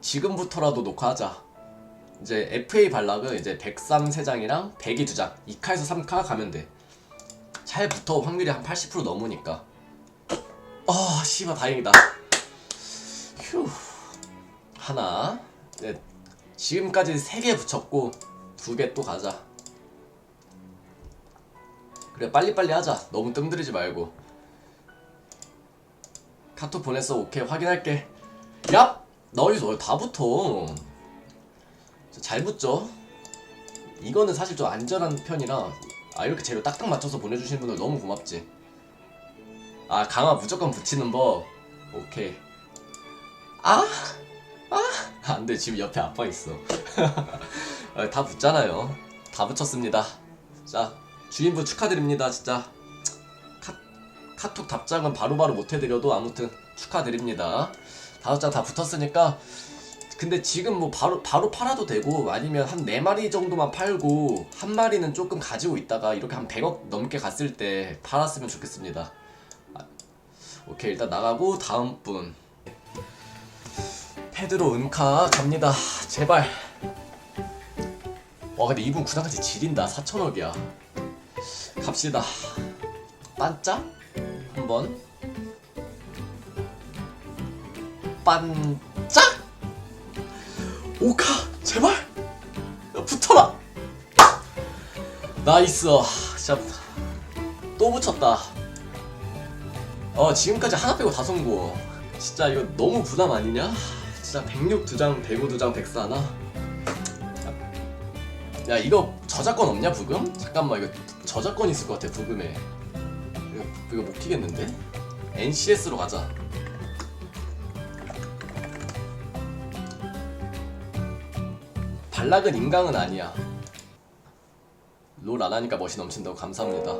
지금부터라도 녹화하자. 이제 FA 발락은 이제 103 3장이랑 102 2장 2카에서 3카 가면 돼. 잘 붙어 확률이 한 80% 넘으니까. 아, 씨발 다행이다. 휴. 하나. 네, 지금까지 3개 붙였고 2개 또 가자. 그래 빨리빨리 하자. 너무 뜸들이지 말고. 카톡 보냈어. 오케이 확인할게. 야! 너희 다 붙어. 잘 붙죠? 이거는 사실 좀 안전한 편이라 아 이렇게 재료 딱딱 맞춰서 보내주시는 분들 너무 고맙지. 아 강화 무조건 붙이는 법. 오케이. 아! 아! 안돼 지금 옆에 아빠 있어. 아, 다 붙잖아요. 다 붙였습니다. 자 주인분 축하드립니다 진짜. 카, 카톡 답장은 바로바로 못 해드려도 아무튼 축하드립니다. 다섯 장 다 붙었으니까 근데 지금 뭐 바로 바로 팔아도 되고 아니면 한 네 마리 정도만 팔고 한 마리는 조금 가지고 있다가 이렇게 한 100억 넘게 갔을 때 팔았으면 좋겠습니다. 아, 오케이 일단 나가고 다음 분 페드로 은카 갑니다. 제발. 와 근데 이분 구단까지 지린다 4천억이야. 갑시다. 반짝 한번 반짝 오카 제발! 야, 붙어라 나이스. 아, 진짜 또 붙였다. 어 지금까지 하나 빼고 다 성공. 진짜 이거 너무 부담 아니냐? 진짜 106 두장 105 두장 104 하나? 야 이거 저작권 없냐 부금? 잠깐만 이거 저작권 있을 것 같아 부금에. 이거, 이거 못 키겠는데? NCS로 가자 발락은 인강은 아니야. 롤 안 하니까 멋이 넘친다고 감사합니다.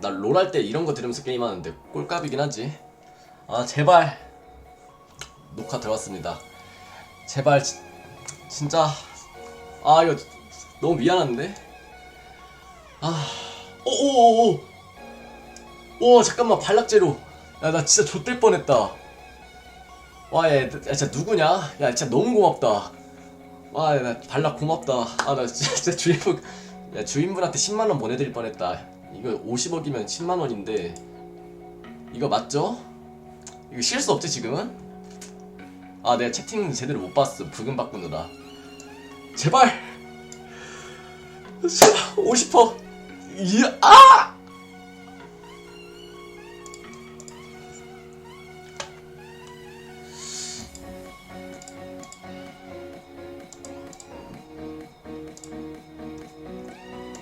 나 롤 할 때 이런 거 들으면서 게임하는데 꼴값이긴 하지. 아 제발 녹화 들어왔습니다. 제발 지, 진짜 아 이거 너무 미안한데. 아 오오오오 오 잠깐만 발락제로 야 나 진짜 좆될 뻔했다. 와얘 야, 진짜 누구냐? 야 진짜 너무 고맙다. 와, 나 발락 고맙다. 아, 나 진짜 주인분, 야, 주인분한테 10만원 보내드릴 뻔했다. 이거 50억이면 10만원인데, 이거 맞죠? 이거 실수 없지, 지금은? 아, 내가 채팅 제대로 못 봤어. 부금 바꾸느라. 제발! 제발, 50%! 이야, 아!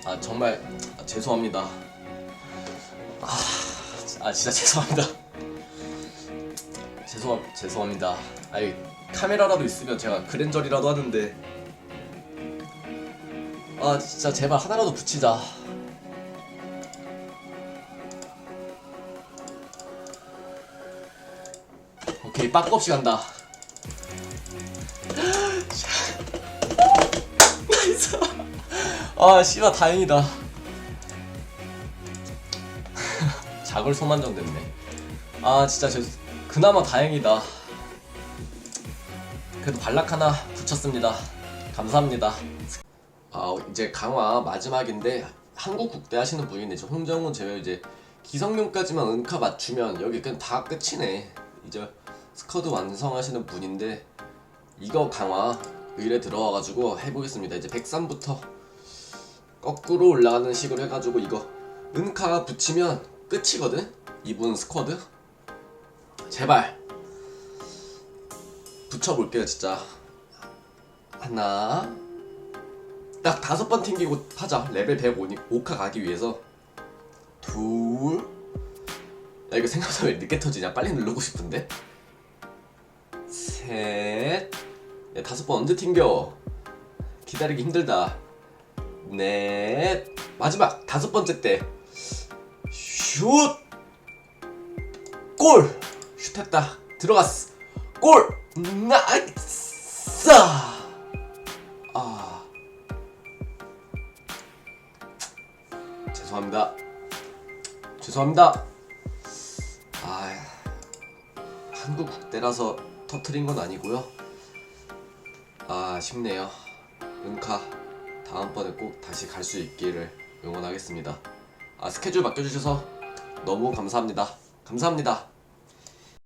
아 정말 아, 죄송합니다. 아, 아 진짜 죄송합니다. 죄송 죄송합니다. 아니 카메라라도 있으면 제가 그랜저리라도 하는데 아 진짜 제발 하나라도 붙이자. 오케이 빠꾸 없이 간다. 아 씨발 다행이다. 자골 소만정 됐네. 아 진짜 저 그나마 다행이다. 그래도 발락 하나 붙였습니다. 감사합니다. 아 이제 강화 마지막인데 한국 국대 하시는 저 홍정훈 제외 이제 기성용까지만 은카 맞추면 여기 그냥 다 끝이네. 이제 스쿼드 완성하시는 분인데 이거 강화 의뢰 들어와가지고 해보겠습니다. 이제 103부터 거꾸로 올라가는 식으로 해가지고 이거 은카 붙이면 끝이거든? 이분 스쿼드? 제발. 붙여볼게요 진짜. 하나. 딱 다섯 번 튕기고 하자. 레벨 105카 가기 위해서. 둘야 이거 생각보다 왜 늦게 터지냐? 빨리 누르고 싶은데? 셋. 야, 다섯 번 언제 튕겨? 기다리기 힘들다 넷. 마지막 다섯 번째 때. 슛! 골! 슛했다. 들어갔어 골! 나이스! 아. 죄송합니다. 죄송합니다. 아. 한국 국대라서 터트린 건 아니고요. 아 쉽네요. 은카 다음번에 꼭 다시 갈 수 있기를 응원하겠습니다. 아 스케줄 맡겨주셔서 너무 감사합니다. 감사합니다